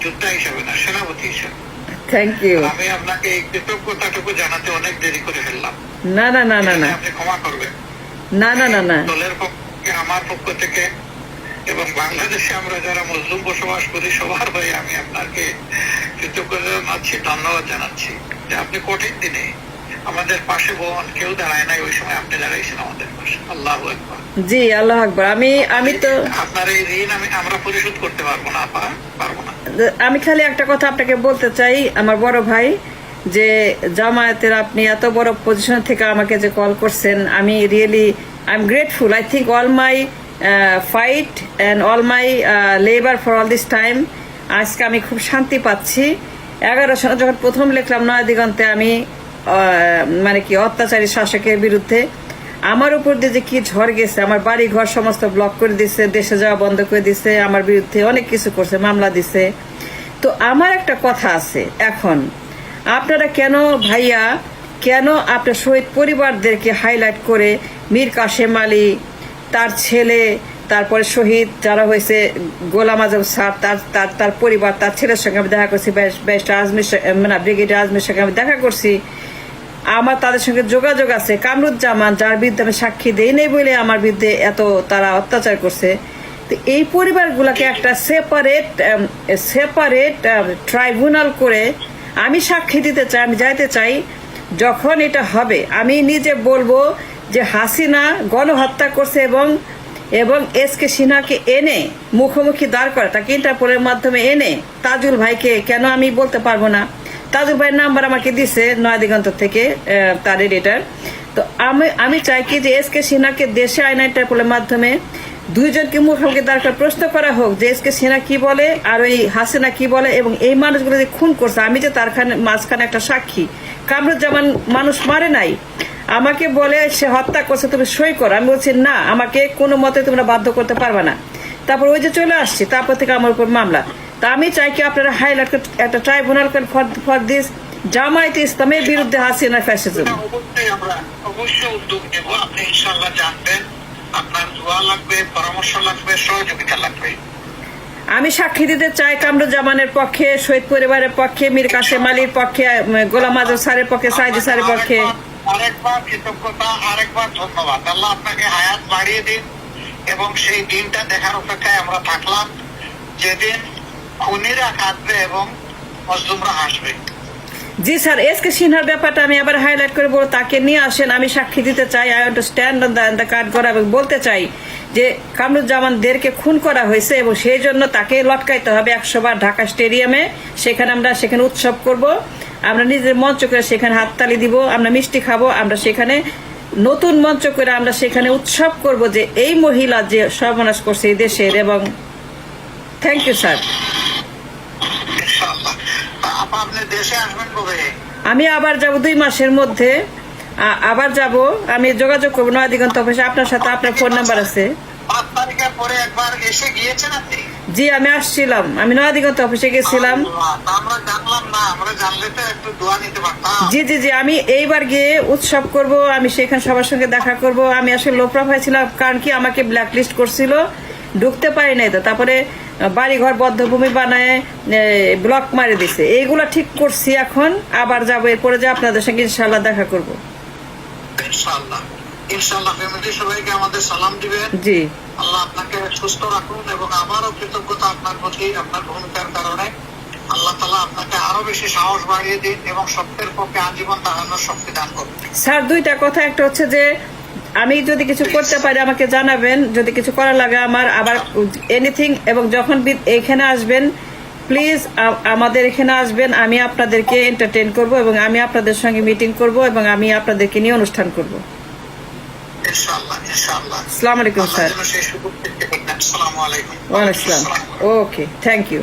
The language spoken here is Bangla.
যোদ্ধা হিসাবে না সেনাপতি হিসাবে। থ্যাংক ইউ আমি আপনাকে এই কৃতজ্ঞতাটুকু জানাতে অনেক দেরি করে ফেললাম। না না না না না। আপনি ক্ষমা করবেন। না না না না। দলের পক্ষ আমার পক্ষ থেকে এবং বাংলাদেশে আমরা যারা মুসলিম বসবাস করি সবার হয়ে আমি আপনাকে কৃতজ্ঞতা জানাচ্ছি ধন্যবাদ জানাচ্ছি যে আপনি কঠিন দিনে আমাদের পাশে বোন কেউ দাঁড়ায় নাই ওই সময় আপনি দাঁড়াইছেন আমাদের পাশে। আল্লাহ একবার জি আল্লাহ আকবর। আমি আমি তো আপনার এই ঋণ আমি আমরা পরিশোধ করতে পারব না আপা। পারব আমি খালি একটা কথা আপনাকে বলতে চাই, আমার বড় ভাই, যে জামায়াতের আপনি এত বড় পজিশন থেকে আমাকে যে কল করছেন, আমি really I am grateful I think all my fight and all my labour for all this time আজকে আমি খুব শান্তি পাচ্ছি। এগারো সালে যখন প্রথম লিখলাম নয় দিগন্তে আমি মানে কি অত্যাচারী শাসকের বিরুদ্ধে আমার উপর দিয়ে যে কি ঝড় গেছে, আমার বাড়ি ঘর সমস্ত ব্লক করে দিছে, দেশে যাওয়া বন্ধ করে দিছে, আমার বিরুদ্ধে অনেক কিছু করছে, মামলা দিছে। তো আমার একটা কথা আছে এখন। আপনারা কেন ভাইয়া, কেন আপনার শহীদ পরিবারদেরকে হাইলাইট করে মীর কাশেম আলী, তার ছেলে, তারপরে শহীদ যারা হয়েছে, গোলাম আজম স্যার, তার তার তার পরিবার, তার ছেলের সঙ্গে আমি দেখা করছি ব্যারিস্টার আজমির মানে ব্রিগেডিয়ার আজমির সঙ্গে আমি দেখা করছি। আমার তাদের সঙ্গে যোগাযোগ আছে। কামরুজ্জামান, যার বিরুদ্ধে আমি সাক্ষী দেই নেই বলে আমার বিরুদ্ধে এত তারা অত্যাচার করছে। তো এই পরিবারগুলোকে একটা সেপারেট সেপারেট ট্রাইব্যুনাল করে আমি সাক্ষী দিতে চাই, আমি যাইতে চাই। যখন এটা হবে, আমি নিজে বলব যে হাসিনা গণহত্যা করছে এবং এবং এস কে সিনহাকে এনে মুখোমুখি দাঁড় করে তাকে ইন্টারপোলের মাধ্যমে এনে তাজুল ভাইকে কেন আমি বলতে পারব না? তাজুল ভাইয়ের নাম্বার আমাকে দিছে নয় দিগন্ত থেকে তার এডিটার তো আমি আমি চাই কি যে এস কে সিনহাকে দেশে আইন ইন্টারপোলের মাধ্যমে দুইজনকে মুখোমুখি দাঁড় একটা প্রশ্ন করা হোক যে এস কে সিনহা কি বলে আর ওই হাসিনা কি বলে এবং এই মানুষগুলো যে খুন করছে, আমি যে তার মাঝখানে একটা সাক্ষী। কামরুজ্জামান মানুষ মারে নাই। আমাকে বলে সে হত্যা করছে, তুমি সই করো। আমি বলছি, না, আমাকে কোনো মতে তোমরা বাধ্য করতে পারবে না। তারপর ওই যে চলে আসছি, তারপর থেকে আমার উপর মামলা। তা আমি চাই কি আপনারা হাইলাইট একটা ট্রাইব্যুনাল ফর দিস জামায়াত ইসলামের বিরুদ্ধে হাসিনা ফ্যাসিজম অবশ্যই আমরা অবশ্যই উদ্যোগ নেব। আপনি ইনশাল্লাহ জানবেন। আপনার দোয়া লাগবে পরামর্শ লাগবে সহযোগিতা লাগবে। আমি সাক্ষী দিতে চাই কামরুজ্জামানের পক্ষে শহীদ পরিবারের পক্ষে মীর কাসেম আলীর পক্ষে গোলাম আজম স্যারের পক্ষে সাইদি স্যারের পক্ষে। আরেকবার কৃতজ্ঞতা আরেকবার ধন্যবাদ। আল্লাহ আপনাকে হায়াত বাড়িয়ে দিন এবং সেই দিনটা দেখার অপেক্ষায় আমরা থাকলাম। যেদিন খুনিরা কাঁদবে এবং মজলুমরা হাসবে। জি স্যার, এস কে সিনহার ব্যাপারটা আমি আবার হাইলাইট করে বলব তাকে নিয়ে আসেন, আমি সাক্ষী দিতে চাই। I want stand on the card করা এবং বলতে চাই যে কামরুজ্জামানদেরকে খুন করা হয়েছে এবং সেই জন্য তাকে লটকাইতে হবে একশো বার ঢাকা স্টেডিয়ামে। সেখানে আমরা সেখানে উৎসব করব। আমরা নিজের মঞ্চ করে সেখানে হাততালি দিব, আমরা মিষ্টি খাব, আমরা সেখানে নতুন মঞ্চ করে আমরা সেখানে উৎসব করব যে এই মহিলা যে সর্বনাশ করছে এই দেশের এবং থ্যাংক ইউ স্যার আপনি দেশে আসবেন কবে? আমি আবার যাব দুই মাসের মধ্যে। আবার যাব। আমি যোগাযোগ করব নয় দিগন্ত অফিসে। আপনার সাথে আপনার ফোন নাম্বার আছে। পরে একবার এসে গিয়েছেন আপনি? জি আমি আসছিলাম। আমি নয় দিগন্ত অফিসে গেছিলাম। আমরা জানলাম না। আমরা জানলে তো একটু দোয়া নিতে পারতাম। জি জি জি আমি এইবার গিয়ে উৎসব করব। আমি সেখানে সবার সঙ্গে দেখা করব। আমি আসলে লো প্রোফাইল ছিলাম কারণ কি আমাকে ব্ল্যাক লিস্ট করছিল। ঢুকতে পারি নাই তো। তারপরে বাড়িঘর বদ্ধভূমি বানায় ব্লক মারি দিছে। এইগুলো ঠিক করছি এখন আবার যাব এরপরে যে আপনাদের সঙ্গে ইনশাল্লাহ দেখা করব। ইনশাআল্লাহ। ইনশাআল্লাহ ফ্যামিলি সবাইকে আমাদের সালাম দিবেন। জি। আল্লাহ আপনাকে সুস্থ রাখুন এবং আমারও কৃতজ্ঞতা আপনার প্রতি আপনার ভূমিকার কারণে। আল্লাহ তালা আপনাকে আরও বেশি সাহস বাড়িয়ে দিন এবং সত্যের পক্ষে আজীবন দাঁড়ানোর শক্তি দান করুন। স্যার দুইটা কথা। একটা হচ্ছে যে আমি যদি কিছু করতে পারি আমাকে জানাবেন। যদি কিছু করা লাগে আমার আবার এনিথিং এবং যখন এখানে আসবেন প্লিজ আমাদের এখানে আসবেন। আমি আপনাদেরকে এন্টারটেন করব এবং আমি আপনাদের সঙ্গে মিটিং করব এবং আমি আপনাদেরকে নিয়ে অনুষ্ঠান করব। ইনশাআল্লাহ ইনশাআল্লাহ। আসসালামু আলাইকুম স্যার। ওয়ালাইকুম আসসালাম। Okay thank you